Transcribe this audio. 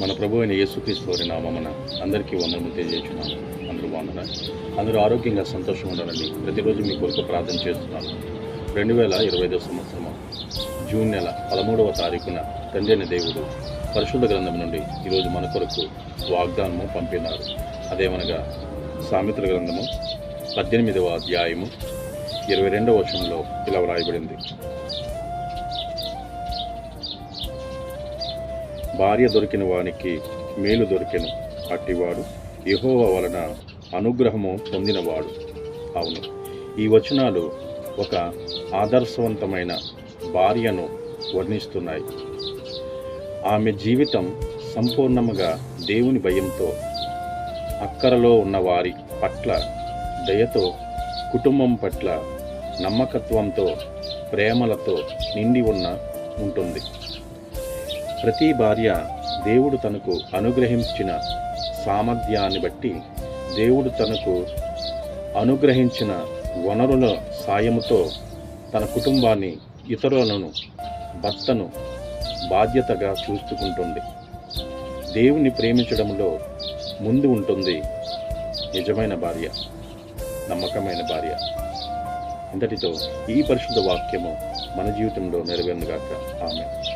మన ప్రభు అయిన యేసుక్రీస్తు వారి నామమున అందరికీ వందనము తెలియజేస్తున్నాను. అందరూ బాగున్నారా? అందరూ ఆరోగ్యంగా సంతోషంగా ఉండాలని ప్రతిరోజు మీ కొరకు ప్రార్థన చేస్తున్నాను. రెండు వేల ఇరవై ఐదో సంవత్సరము జూన్ నెల పదమూడవ తారీఖున తండ్రి దేవుడు పరిశుద్ధ గ్రంథం నుండి ఈరోజు మన కొరకు వాగ్దానము పంపినారు. అదేమనగా సామెతల గ్రంథము పద్దెనిమిదవ అధ్యాయము ఇరవై రెండవ వచనంలో ఇలా వ్రాయబడింది. భార్య దొరికిన వానికి మేలు దొరికెను. అట్టివాడు యహోవ వలన అనుగ్రహము పొందినవాడు. అవును ఈ వచనాలు ఒక ఆదర్శవంతమైన భార్యను వర్ణిస్తున్నాయి. ఆమె జీవితం సంపూర్ణముగా దేవుని భయంతో అక్కరలో ఉన్న వారి పట్ల దయతో కుటుంబం పట్ల నమ్మకత్వంతో ప్రేమలతో నిండి ఉన్న ఉంటుంది. ప్రతి భార్య దేవుడు తనకు అనుగ్రహించిన సామర్థ్యాన్ని బట్టి దేవుడు తనకు అనుగ్రహించిన వనరుల సాయముతో తన కుటుంబాన్ని ఇతరులను భర్తను బాధ్యతగా చూసుకుంటుంది. దేవుని ప్రేమించడంలో ముందు ఉంటుంది నిజమైన భార్య నమ్మకమైన భార్య. ఇంతటితో ఈ పరిశుద్ధ వాక్యము మన జీవితంలో నెరవేరుగాక ఆమె